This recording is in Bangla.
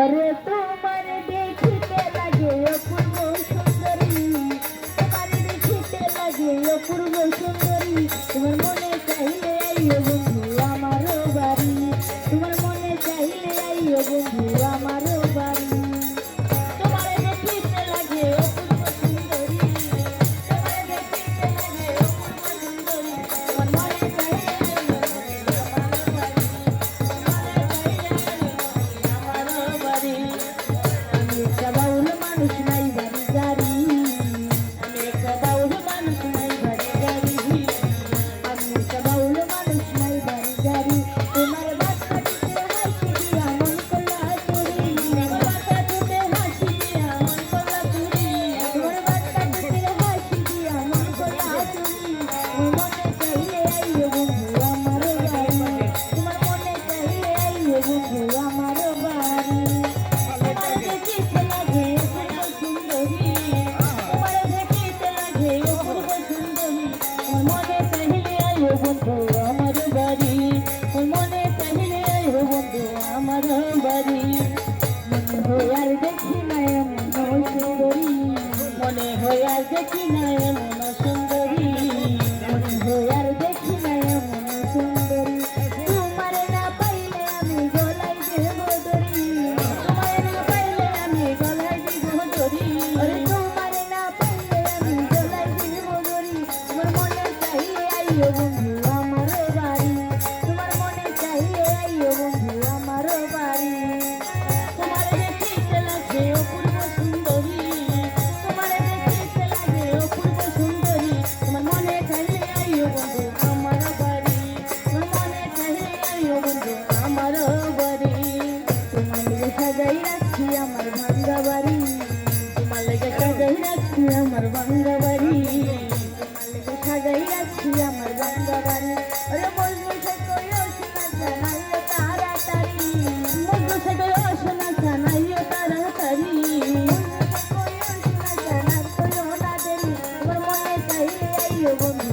আরে তোমার দেখিতে লাগে অপূর্ব সুন্দরী। তোমার দেখিতে লাগে অপূর্ব সুন্দরী। তোমার মনে চাইলে আইও বন্ধু দেখি না এমন সুন্দরী। মনে হয় আর দেখি না এমন সুন্দরী মনে হয় আর দেখি না এমন সুন্দরী তোমার না পাইলে আমি গলায় দেব দড়ি। তোমার না পাইলে আমি গলায় দেব দড়ি। আরে তোমার না পাইলে আমি গলায় দেব দড়ি। তোমার মনে চাইলে আইও বন্ধু। রাখছি আমার ভাঙ্গা বাড়ি তোমার লেগে সাজাই রাখছি আমার ভাঙ্গা বাড়ি তোমার লেগে সাজাই রাখছি আমার ভাঙ্গা বাড়ি আরে মজনু সে কইও শোনা জানাইও তাড়াতাড়ি। মজনু সে কইও শোনা জানাইও তাড়াতাড়ি। তোমার মনে চাইলে আইও বন্ধু